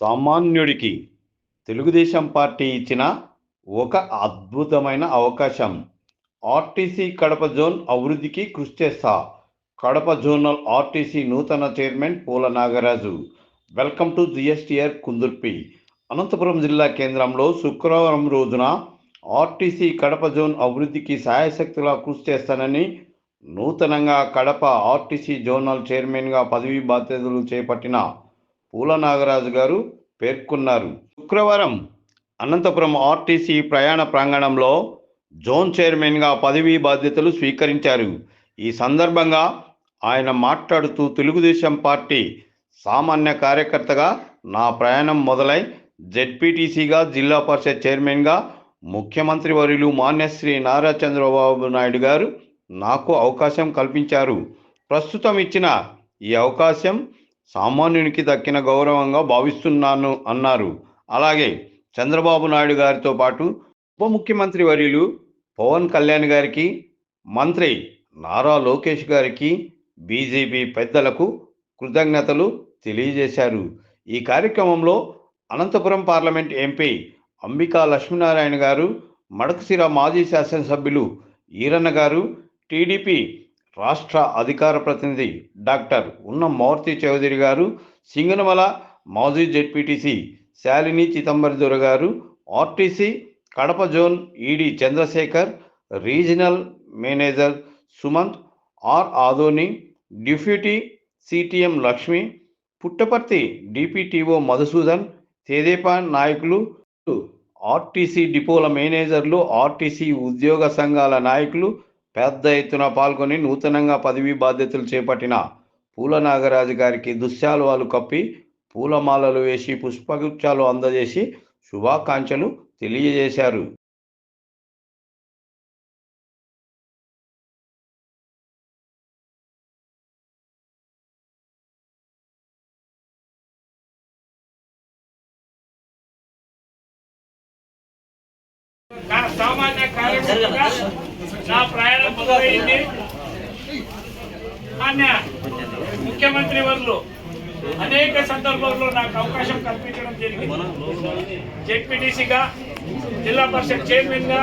సామాన్యుడికి తెలుగుదేశం పార్టీ ఇచ్చిన ఒక అద్భుతమైన అవకాశం. ఆర్టీసీ కడప జోన్ అభివృద్ధికి కృషి చేస్తా. కడప జోనల్ ఆర్టీసీ నూతన chairman Poola Nagaraju. Welcome to GSTR Kundurpi. Anantapuram జిల్లా కేంద్రంలో శుక్రవారం రోజున ఆర్టీసీ కడప జోన్ అభివృద్ధికి సాయశక్తులా కృషి చేస్తానని నూతనంగా కడప ఆర్టీసీ జోనల్ చైర్మన్గా పదవీ బాధ్యతలు చేపట్టిన పూల నాగరాజు గారు పేర్కొన్నారు. శుక్రవారం అనంతపురం ఆర్టీసీ ప్రయాణ ప్రాంగణంలో జోన్ చైర్మన్గా పదవీ బాధ్యతలు స్వీకరించారు. ఈ సందర్భంగా ఆయన మాట్లాడుతూ తెలుగుదేశం పార్టీ సామాన్య కార్యకర్తగా నా ప్రయాణం మొదలై జెడ్పీటీసీగా జిల్లా పరిషత్ చైర్మన్గా ముఖ్యమంత్రి వర్యులు మాన్యశ్రీ నారా చంద్రబాబు నాయుడు గారు నాకు అవకాశం కల్పించారు. ప్రస్తుతం ఇచ్చిన ఈ అవకాశం సామాన్యునికి దక్కిన గౌరవంగా భావిస్తున్నాను అన్నారు. అలాగే చంద్రబాబు నాయుడు గారితో పాటు ఉప ముఖ్యమంత్రి వర్యులు పవన్ కళ్యాణ్ గారికి మంత్రి నారా లోకేష్ గారికి బీజేపీ పెద్దలకు కృతజ్ఞతలు తెలియజేశారు. ఈ కార్యక్రమంలో అనంతపురం పార్లమెంట్ ఎంపీ అంబికా లక్ష్మీనారాయణ గారు మడకసిర మాజీ శాసనసభ్యులు ఈరన్న గారు టీడీపీ రాష్ట్ర అధికార ప్రతినిధి డాక్టర్ ఉన్న మారుతి చౌదరి గారు సింగనమల మాజీ ZPTC Shalini Chidambaradora garu RTC Kadapa zone ED Chandrasekhar regional manager Sumanth R Adoni deputy CTM Lakshmi Puttaparthi DPTO Madhusudan తెదేపా నాయకులు ఆర్టీసీ డిపోల మేనేజర్లు ఆర్టీసీ ఉద్యోగ సంఘాల నాయకులు పెద్ద ఎత్తున పాల్గొని నూతనంగా పదవీ బాధ్యతలు చేపట్టిన పూల నాగరాజు గారికి దుశ్శాలువాలు కప్పి పూలమాలలు వేసి పుష్పగుచ్చాలు అందజేసి శుభాకాంక్షలు తెలియజేశారు. నా సామాన్య కార్యకర్తగా నా ప్రయాణం మొదలైంది. మాన్య ముఖ్యమంత్రి వర్లు అనేక సందర్భాల్లో నాకు అవకాశం కల్పించడం జరిగింది. జెడ్పీటీసీగా జిల్లా పరిషత్ చైర్మన్గా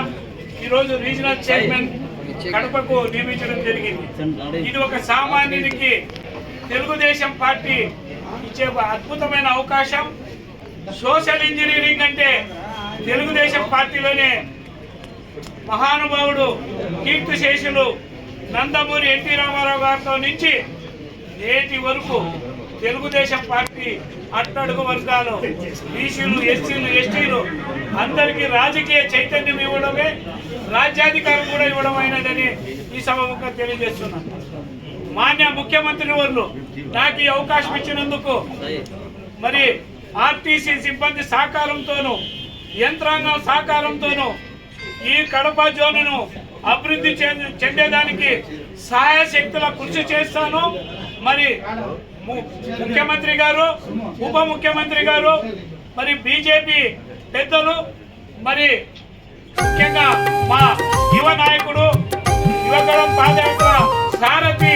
ఈరోజు రీజనల్ చైర్మన్ కడపకు నియమించడం జరిగింది. ఇది ఒక సామాన్యునికి తెలుగుదేశం పార్టీ ఇచ్చే ఒక అద్భుతమైన అవకాశం. సోషల్ ఇంజనీరింగ్ అంటే తెలుగుదేశం పార్టీలోనే మహానుభావుడు కీర్తిశేషులు నందమూరి ఎన్టీ రామారావు గారితో నుంచి నేటి వరకు తెలుగుదేశం పార్టీ అట్టడుగు వర్గాలు బీసీలు ఎస్సీలు ఎస్టీలు అందరికీ రాజకీయ చైతన్యం ఇవ్వడమే రాజ్యాధికారం కూడా ఇవ్వడం అయినదని ఈ సభముఖంగా తెలియజేస్తున్నాను మాన్య ముఖ్యమంత్రి వర్లు నాకు ఈ అవకాశం ఇచ్చినందుకు మరి ఆర్టీసీ సిబ్బంది సహకారంతోనూ యంత్రాంగం సహకారంతోనూ ఈ కడప జోనును అభివృద్ధి చెందేదానికి సహాయ శక్తుల కృషి చేస్తాను. మరి ము- ముఖ్యమంత్రి గారు ఉప ముఖ్యమంత్రి గారు మరి బీజేపీ పెద్దలు మరి ముఖ్యంగా మా యువ నాయకుడు యువగడం పాదయాత్ర సారథి